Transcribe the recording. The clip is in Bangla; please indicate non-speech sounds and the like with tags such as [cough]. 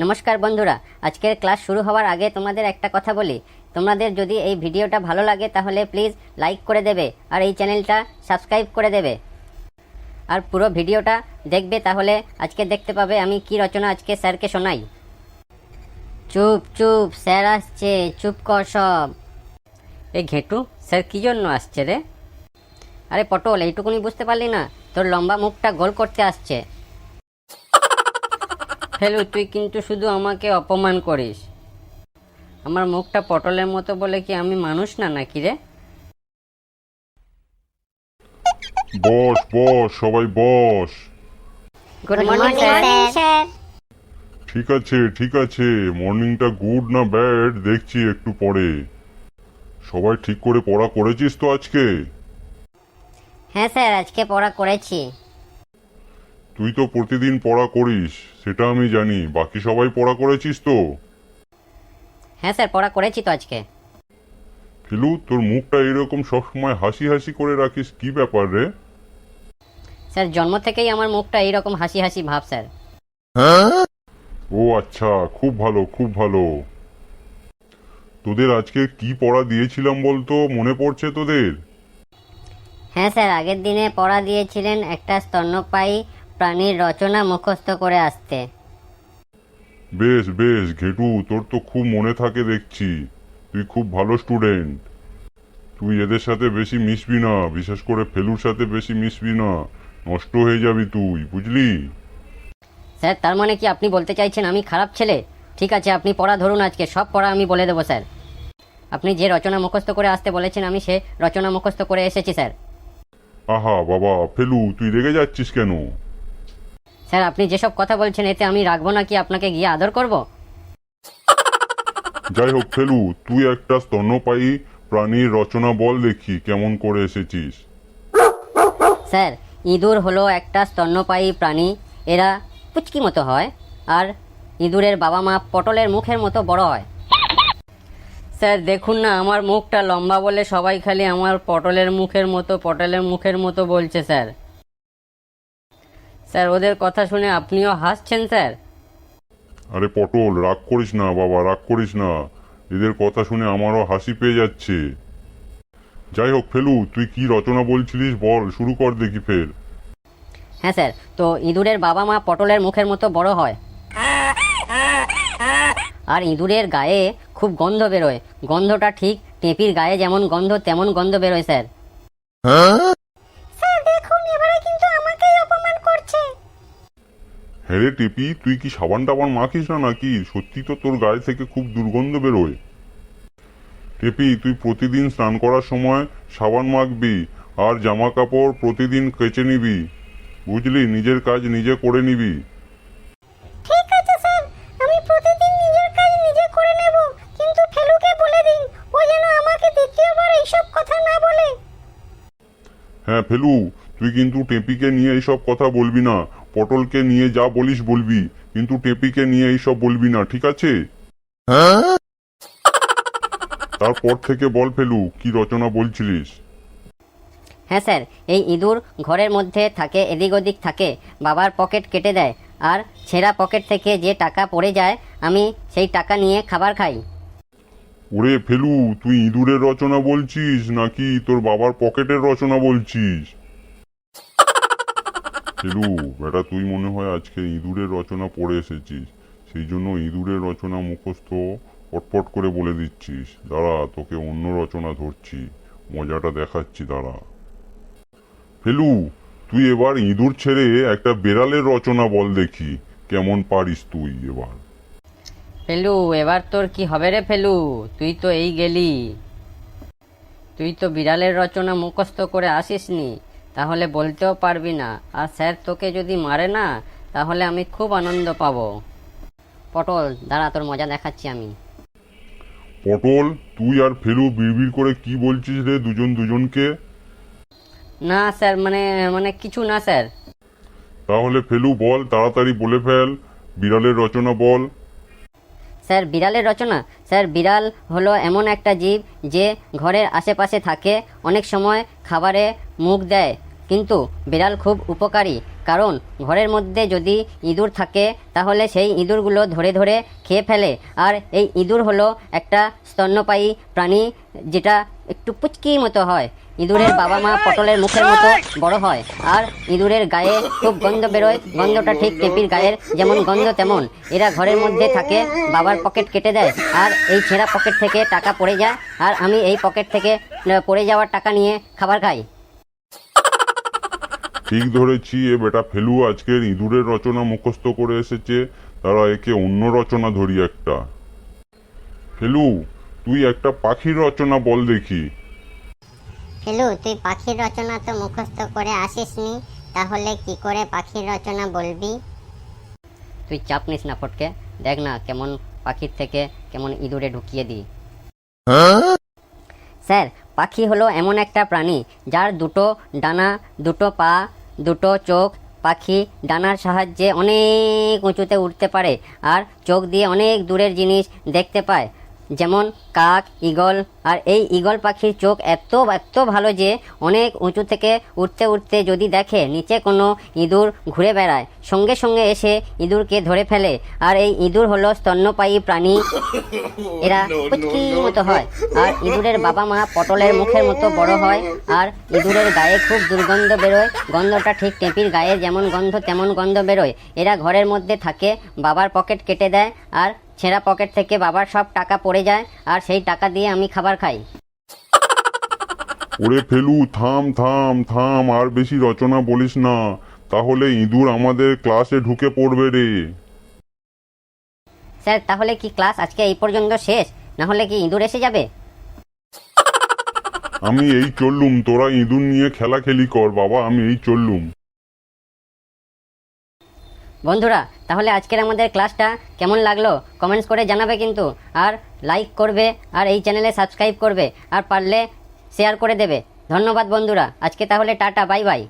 নমস্কার বন্ধুরা, আজকের ক্লাস শুরু হওয়ার আগে তোমাদের একটা কথা বলি। তোমাদের যদি এই ভিডিওটা ভালো লাগে তাহলে প্লিজ লাইক করে দেবে আর এই চ্যানেলটা সাবস্ক্রাইব করে দেবে। আর পুরো ভিডিওটা দেখবে তাহলে আজকে দেখতে পাবে আমি কি রচনা আজকে স্যারকে শোনাই। চুপ চুপ, স্যার আসছে, চুপ কর সব। এই ঘেটু, স্যার কী জন্য আসছে রে? আরে পটল, এইটুকুনি বুঝতে পারলি না? তোর লম্বা মুখটা গোল করতে আসছে। ফেলু তুই কিন্তু শুধু আমাকে অপমান করিস। আমার মুখটা পটলের মতো বলে কি আমি মানুষ না নাকি রে? বস বস সবাই বস। গুড মর্নিং স্যার ঠিক আছে ঠিক আছে মর্নিংটা গুড না ব্যাড দেখছি একটু পরে। সবাই ঠিক করে পড়া করেছিস তো আজকে? হ্যাঁ স্যার আজকে পড়া করেছি। তুই তো প্রতিদিন পড়া করিস সেটা আমি জানি। বাকি সবাই পড়া করেছিস তো? হ্যাঁ স্যার পড়া করেছি তো আজকে। ফিলু তোর মুখটা এরকম সবসময় হাসি হাসি করে রাখিস কি ব্যাপার রে? স্যার জন্ম থেকেই আমার মুখটা এইরকম হাসি হাসি ভাব স্যার। ও আচ্ছা খুব ভালো খুব ভালো। তোদের আজকে কি পড়া দিয়েছিলাম বলতো? মনে পড়ছে তোদের? হ্যাঁ স্যার আগের দিনে পড়া দিয়েছিলেন একটা স্তন্যপায়ী প্রাণীর রচনা মুখস্থ করে আসতে। বেশ বেশ ঘেটু তোর তো খুব মনে থাকে দেখছি। তুই খুব ভালো স্টুডেন্ট। তুই এদের সাথে বেশি মিশবি না বিশেষ করে ফেলুর সাথে বেশি মিশবি না। নষ্ট হয়ে যাবি তুই বুঝলি? স্যার তার মানে কি আপনি বলতে চাইছেন আমি খারাপ ছেলে? ঠিক আছে আপনি পড়া ধরুন আজকে সব পড়া আমি বলে দেবো স্যার। আপনি যে রচনা মুখস্থ করে আসতে বলেছেন আমি সে রচনা মুখস্থ করে এসেছি স্যার। আহা বাবা ফেলু তুই রেগে যাচ্ছিস কেন? স্যার আপনি যেসব কথা বলছেন এতে আমি রাখব না কি আপনাকে গিয়ে আদর করব? যাই হোক ফেলু তুই একটা স্তন্যপায়ী প্রাণীর রচনা বল দেখি কেমন করে এসেছিস। স্যার ইঁদুর হলো একটা স্তন্যপায়ী প্রাণী। এরা পুচকি মতো হয় আর ইঁদুরের বাবা মা পটলের মুখের মতো বড় হয়। স্যার দেখুন না আমার মুখটা লম্বা বলে সবাই খালি আমার পটলের মুখের মতো পটলের মুখের মতো বলছে স্যার। স্যার ওদের কথা শুনে আপনিও হাসছেন স্যার? আরে পটল রাগ করিস না বাবা রাগ করিস না। এদের কথা শুনে আমারও হাসি পেয়ে যাচ্ছে। যাই হোক ফেলু তুই কি রচনা বলছিলিস বল শুরু কর দেখি ফের। হ্যাঁ স্যার তো ইঁদুরের বাবা মা পটলের মুখের মতো বড় হয়। আর ইঁদুরের গায়ে খুব গন্ধ বেরোয়। গন্ধটা ঠিক টেপির গায়ে যেমন গন্ধ তেমন গন্ধ বেরোয় স্যার। স্যার হ্যাঁ রে টেপি তুই কি সাবান টাবান মাখিস না নাকি? সত্যি তো তোর গায়ে থেকে খুব দুর্গন্ধ বেরোয়। টেপি তুই প্রতিদিন স্নান করার সময় সাবান মাখবি আর জামা কাপড় প্রতিদিন কেচে নিবি। বুঝলি? নিজের কাজ নিজে করে নিবি। ঠিক আছে স্যার। আমি প্রতিদিন নিজের কাজ নিজে করে নেব। কিন্তু ফেলুকে বলে দিন ও যেন আমাকে দ্বিতীয়বার এইসব কথা না বলে। হ্যাঁ ফেলু তুই কিন্তু টেপিকে নিয়ে এইসব কথা বলবি না। পটলকে নিয়ে যা বলিস বলবি কিন্তু টেপিকে নিয়ে এইসব বলবি না ঠিক আছে? তারপর থেকে বল ফেলু কি রচনা বলছিলিস? হ্যাঁ স্যার এই ইঁদুর ঘরের মধ্যে থাকে এদিক ওদিক থাকে বাবার পকেট কেটে দেয় আর ছেঁড়া পকেট থেকে যে টাকা পড়ে যায় আমি সেই টাকা নিয়ে খাবার খাই। ওরে ফেলু তুই ইঁদুরের রচনা বলছিস নাকি তোর বাবার পকেটের রচনা বলছিস? ফেলু বেটা, তুই মনে হয় আজকে ইঁদুরের রচনা পড়ে এসেছিস। সেই জন্য ইঁদুরের রচনা মুখস্থ পটপট করে বলে দিচ্ছিস। দাঁড়া, তোকে অন্য রচনা ধরছি। মজাটা দেখাচ্ছি, দাঁড়া। ফেলু, তুই এবার ইঁদুর ছেড়ে একটা বেড়ালের রচনা বল দেখি। কেমন পারিস তুই এবার? ফেলু, এবার তোর কি হবে রে ফেলু? তুই তো এই গেলি। তুই তো বিড়ালের রচনা মুখস্থ করে আসিসনি। তাহলে বলতেও পারবি না। আর স্যার তোকে যদি মারে না তাহলে আমি খুব আনন্দ পাব। পটল দাঁড়া তোর মজা দেখাচ্ছি আমি। পটল তুই আর ফেলু বিড়বিড় করে কি বলছিস রে দুজন দুজনকে? না স্যার মানে মানে কিছু না স্যার। তাহলে ফেলু বল তাড়াতাড়ি বলে ফেল। বিড়ালের রচনা বল। স্যার, বিড়ালের রচনা। স্যার, বিড়াল হলো এমন একটা জীব যে ঘরের আশেপাশে থাকে, অনেক সময় খাবারে মুখ দেয়। কিন্তু বিড়াল খুব উপকারী, কারণ ঘরের মধ্যে যদি ইঁদুর থাকে, তাহলে সেই ইঁদুরগুলো ধরে ধরে খেয়ে ফেলে। আর এই ইঁদুর হলো একটা স্তন্যপায়ী প্রাণী, যেটা একটু পুচকির মতো হয়। ইঁদুরের বাবা মা পটলের মুখের মতো বড় হয়। আর ইঁদুরের গায়ে খুব গন্ধ বেরোয়। গন্ধটা ঠিক টেপির গায়ের যেমন গন্ধ তেমন। এরা ঘরের মধ্যে থাকে বাবার পকেট কেটে দেয়। আর এই ছেঁড়া পকেট থেকে টাকা পড়ে যায়। আর আমি এই পকেট থেকে পড়ে যাওয়ার টাকা নিয়ে খাবার খাই। ঠিক ধরেছি এ বেটা ফেলু আজকের ইঁদুরের রচনা মুখস্থ করে এসেছে। তারা একে অন্য রচনা ধরি একটা। ফেলু তুই একটা পাখির রচনা বল দেখি। ফেলু তুই পাখির রচনা তো মুখস্থ করে আসিসনি, তাহলে কি করে পাখির রচনা বলবি? তুই চাপ নিস না ফটকে, দেখ না কেমন পাখির থেকে কেমন ইঁদুরে ঢুকিয়ে দিই। স্যার, পাখি হলো এমন একটা প্রাণী, যার দুটো ডানা, দুটো পা, দুটো চোখ। পাখি ডানার সাহায্যে অনেক উঁচুতে উঠতে পারে, আর চোখ দিয়ে অনেক দূরের জিনিস দেখতে পায়। যেমন কাক ঈগল আর এই ঈগল পাখির চোখ এত এত ভালো যে অনেক উঁচু থেকে উঠতে উঠতে যদি দেখে নিচে কোনো ইঁদুর ঘুরে বেড়ায় সঙ্গে সঙ্গে এসে ইঁদুরকে ধরে ফেলে। আর এই ইঁদুর হলো স্তন্যপায়ী প্রাণী। [coughs] এরা পুচকির মতো হয়। আর ইঁদুরের বাবা মা পটলের মুখের মতো বড় হয়। আর ইঁদুরের গায়ে খুব দুর্গন্ধ বেরোয়। গন্ধটা ঠিক টেপির গায়ে যেমন গন্ধ তেমন গন্ধ বেরোয়। এরা ঘরের মধ্যে থাকে বাবার পকেট কেটে দেয়। আর ছেঁড়া পকেট থেকে বাবার সব টাকা পড়ে যায় আর সেই টাকা দিয়ে আমি খাবার খাই। ওরে ফেলু থাম থাম থাম আর বেশি রচনা বলিস না। তাহলে ইঁদুর আমাদের ক্লাসে ঢুকে পড়বে রে। স্যার তাহলে কি ক্লাস আজকে এই পর্যন্ত শেষ? না হলে কি ইঁদুর এসে যাবে? আমি এই চললুম তোরা ইঁদুর নিয়ে খেলা খেলি কর বাবা আমি এই চললুম। বন্ধুরা, তাহলে আজকের আমাদের ক্লাসটা কেমন লাগল? কমেন্টস করে জানাবে কিন্তু। আর লাইক করবে, আর এই চ্যানেলে সাবস্ক্রাইব করবে, আর পারলে শেয়ার করে দেবে। ধন্যবাদ বন্ধুরা। আজকে তাহলে টাটা বাই বাই